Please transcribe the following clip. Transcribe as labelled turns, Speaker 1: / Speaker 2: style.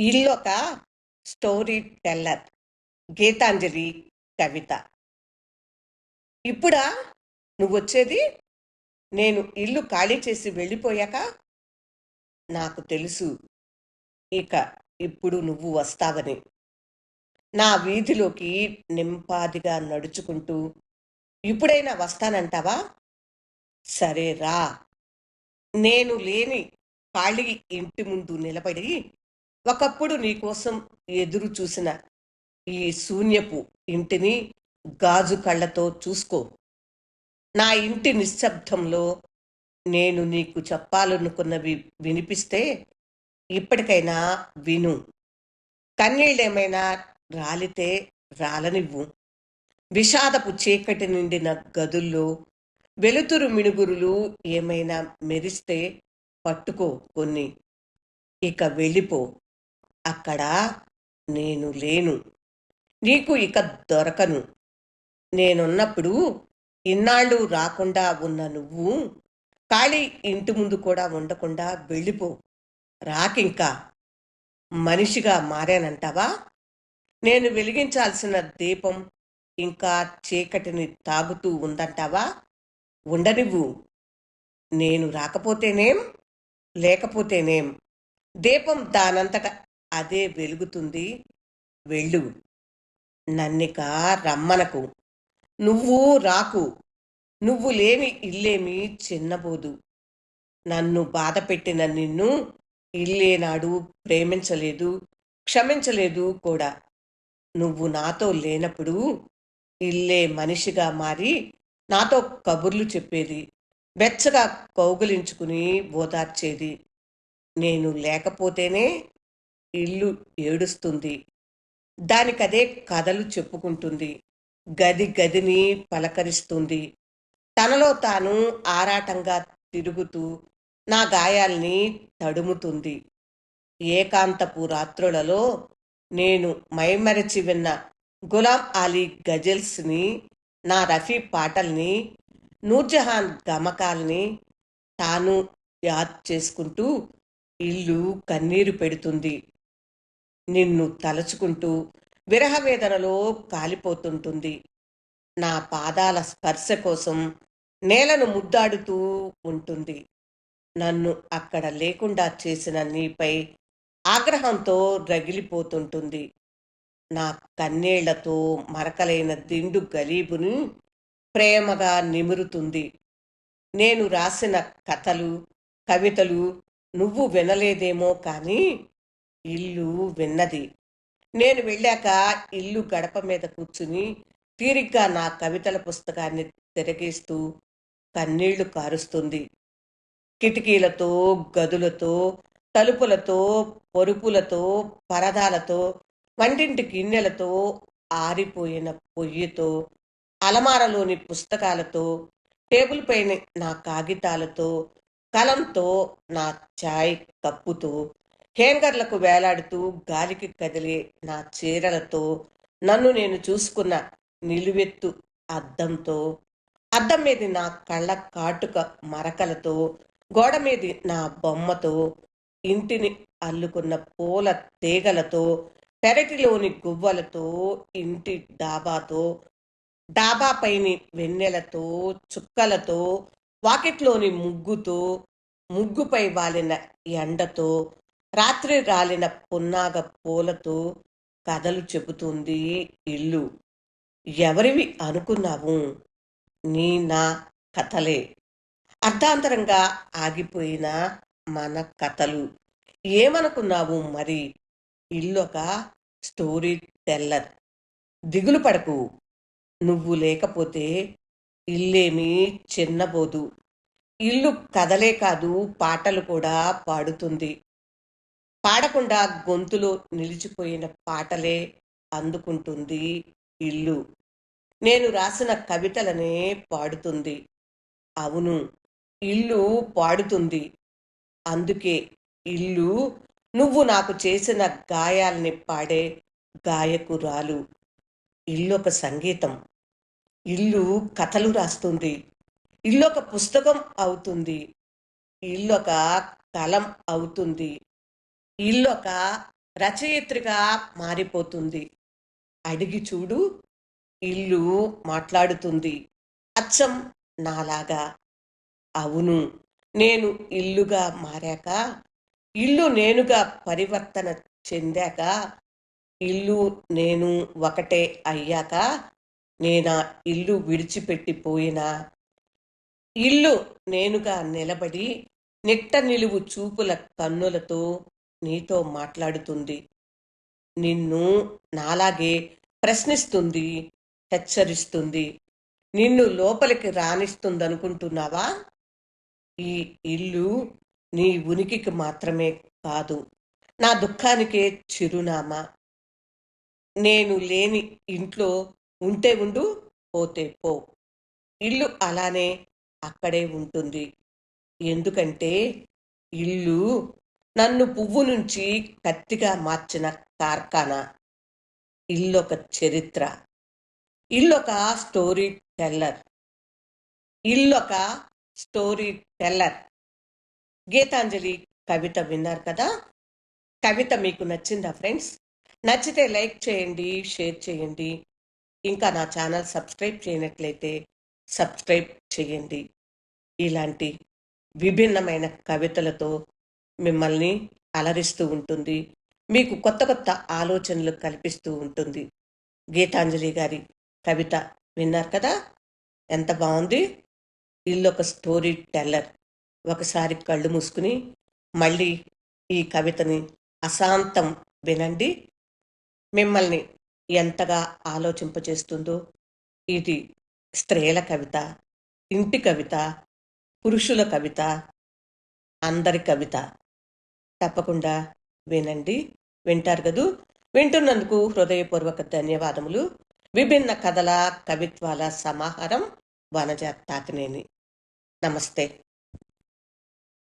Speaker 1: ఇల్లొక story teller Geetanjali కవిత. ఇప్పుడా నువ్వు వచ్చేది నేను ఇల్లు ఖాళీ చేసి వెళ్ళిపోయాక? నాకు తెలుసు. ఇక ఇప్పుడు నువ్వు వస్తావని. నా వీధిలోకి నింపాదిగా నడుచుకుంటూ ఇప్పుడైనా వస్తానంటావా? సరే రా. నేను లేని ఖాళీ ఇంటి ముందు నిలబడి ఒకప్పుడు నీకోసం ఎదురు చూసిన ఈ శూన్యపు ఇంటిని గాజు కళ్ళతో చూసుకో. నా ఇంటి నిశ్శబ్దంలో నేను నీకు చెప్పాలనుకున్నవి వినిపిస్తే ఇప్పటికైనా విను. కన్నీళ్ళేమైనా రాలితే రాలనివ్వు. విషాదపు చీకటి నిండిన గదుల్లో వెలుతురు మిణుగురులు ఏమైనా మెరిస్తే పట్టుకో కొన్ని. ఇక వెళ్ళిపో. అక్కడ నేను లేను. నీకు ఇక దొరకను. నేనున్నప్పుడు ఇన్నాళ్ళు రాకుండా ఉన్న నువ్వు ఖాళీ ఇంటి ముందు కూడా ఉండకుండా వెళ్ళిపో. రాకింకా. మనిషిగా మారానంటావా? నేను వెలిగించాల్సిన దీపం ఇంకా చీకటిని తాగుతూ ఉందంటావా? ఉండనివ్వు. నేను రాకపోతేనేం? లేకపోతేనేం? దీపం దానంతట అదే వెలుగుతుంది. వెళ్ళు. నన్నిక రమ్మనకు. నువ్వు రాకు. నువ్వు లేని ఇల్లేమి చిన్నబోదు. నన్ను బాధ పెట్టిన నిన్ను ఇల్లేనాడు ప్రేమించలేదు క్షమించలేదు కూడా. నువ్వు నాతో లేనప్పుడు ఇల్లే మనిషిగా మారి నాతో కబుర్లు చెప్పేది వెచ్చగా కౌగులించుకుని ఓదార్చేది. నేను లేకపోతేనే ఇల్లు ఏడుస్తుంది. దానికదే కథలు చెప్పుకుంటుంది. గది గదిని పలకరిస్తుంది. తనలో తాను ఆరాటంగా తిరుగుతూ నా గాయాల్ని తడుముతుంది. ఏకాంతపు రాత్రులలో నేను మైమరచి విన్న గులాం అలీ గజల్స్ని నా రఫీ పాటల్ని నూర్జహాన్ గమకాల్ని తాను యాద్ చేసుకుంటూ ఇల్లు కన్నీరు పెడుతుంది. నిన్ను తలుచుకుంటూ విరహవేదనలో కాలిపోతుంటుంది. నా పాదాల స్పర్శ కోసం నేలను ముద్దాడుతూ ఉంటుంది. నన్ను అక్కడ లేకుండా చేసిన నీపై ఆగ్రహంతో రగిలిపోతుంటుంది. నా కన్నేళ్ళతో మరకలైన దిండు గలీబుని ప్రేమగా నిమురుతుంది. నేను రాసిన కథలు కవితలు నువ్వు వినలేదేమో కానీ ఇల్లు విన్నది. నేను వెళ్ళాక ఇల్లు గడప మీద కూర్చుని తీరిగ్గా నా కవితల పుస్తకాన్ని తిరగేస్తూ కన్నీళ్ళు కారుస్తుంది. కిటికీలతో గదులతో తలుపులతో పరుపులతో పరదాలతో వంటింటి గిన్నెలతో ఆరిపోయిన పొయ్యితో అలమారలోని పుస్తకాలతో టేబుల్ పైన నా కాగితాలతో కలంతో నా ఛాయ్ కప్పుతో హ్యాంగర్లకు వేలాడుతూ గాలికి కదిలే నా చీరలతో నన్ను నేను చూసుకున్న నిలువెత్తు అద్దంతో అద్దం మీద నా కళ్ళ కాటుక మరకలతో గోడ మీద నా బొమ్మతో ఇంటిని అల్లుకున్న పూల తీగలతో పెరటిలోని గువ్వలతో ఇంటి డాబాతో డాబా పైని వెన్నెలతో చుక్కలతో వాకిట్లోని ముగ్గుతో ముగ్గుపై వాలిన ఎండతో రాత్రి రాలిన పున్నాగ పూలతో కథలు చెబుతుంది ఇల్లు. ఎవరివి అనుకున్నావు? నీ నా కథలే. అర్ధాంతరంగా ఆగిపోయిన మన కథలు. ఏమనుకున్నావు మరి? ఇల్లొక స్టోరీ టెల్లర్. దిగులు పడకు. నువ్వు లేకపోతే ఇల్లేమీ చిన్నబోదు. ఇల్లు కథలే కాదు పాటలు కూడా పాడుతుంది. పాడకుండా గొంతులో నిలిచిపోయిన పాటలే అందుకుంటుంది ఇల్లు. నేను రాసిన కవితలనే పాడుతుంది. అవును ఇల్లు పాడుతుంది. అందుకే ఇల్లు నువ్వు నాకు చేసిన గాయాల్ని పాడే గాయకురాలు. ఇల్లు ఒక సంగీతం. ఇల్లు కథలు రాస్తుంది. ఇల్లు ఒక పుస్తకం అవుతుంది. ఇల్లు ఒక కలం అవుతుంది. ఇల్లు ఒక రచయిత్రిగా మారిపోతుంది. అడిగి చూడు ఇల్లు మాట్లాడుతుంది. అచ్చం నాలాగా. అవును నేను ఇల్లుగా మారాక ఇల్లు నేనుగా పరివర్తన చెందాక ఇల్లు నేను ఒకటే అయ్యాక నేనా ఇల్లు విడిచిపెట్టిపోయినా. ఇల్లు నేనుగా నిలబడి నిట్ట నిలువు చూపుల కన్నులతో నీతో మాట్లాడుతుంది. నిన్ను నాలాగే ప్రశ్నిస్తుంది హెచ్చరిస్తుంది. నిన్ను లోపలికి రాణిస్తుందనుకుంటున్నావా ఈ ఇల్లు నీ ఉనికికి మాత్రమే కాదు నా దుఃఖానికే చిరునామా. నేను లేని ఇంట్లో ఉంటే ఉండు పోతే పో. ఇల్లు అలానే అక్కడే ఉంటుంది. ఎందుకంటే ఇల్లు నన్ను పువ్వు నుంచి కత్తిగా మార్చిన కార్ఖానా. ఇల్లొక చరిత్ర. ఇల్లొక స్టోరీ టెల్లర్. ఇల్లొక స్టోరీ టెల్లర్. గీతాంజలి కవిత విన్నారు కదా? కవిత మీకు నచ్చిందా ఫ్రెండ్స్? నచ్చితే లైక్ చేయండి షేర్ చేయండి. ఇంకా నా ఛానల్ సబ్స్క్రైబ్ చేయనట్లయితే సబ్స్క్రైబ్ చేయండి. ఇలాంటి విభిన్నమైన కవితలతో మిమ్మల్ని అలరిస్తూ ఉంటుంది. మీకు కొత్త కొత్త ఆలోచనలు కల్పిస్తూ ఉంటుంది. గీతాంజలి గారి కవిత విన్నారు కదా? ఎంత బాగుంది? ఇల్లు ఒక స్టోరీ టెల్లర్. ఒకసారి కళ్ళు మూసుకుని మళ్ళీ ఈ కవితని అశాంతం వినండి. మిమ్మల్ని ఎంతగా ఆలోచింపచేస్తుందో ఇది స్త్రీల కవిత ఇంటి కవిత పురుషుల కవిత అందరి కవిత. తప్పకుండా వినండి. వింటారు కదూ? వింటున్నందుకు హృదయపూర్వక ధన్యవాదములు. విభిన్న కథల కవిత్వాల సమాహారం వనజ తాకినేని. నమస్తే.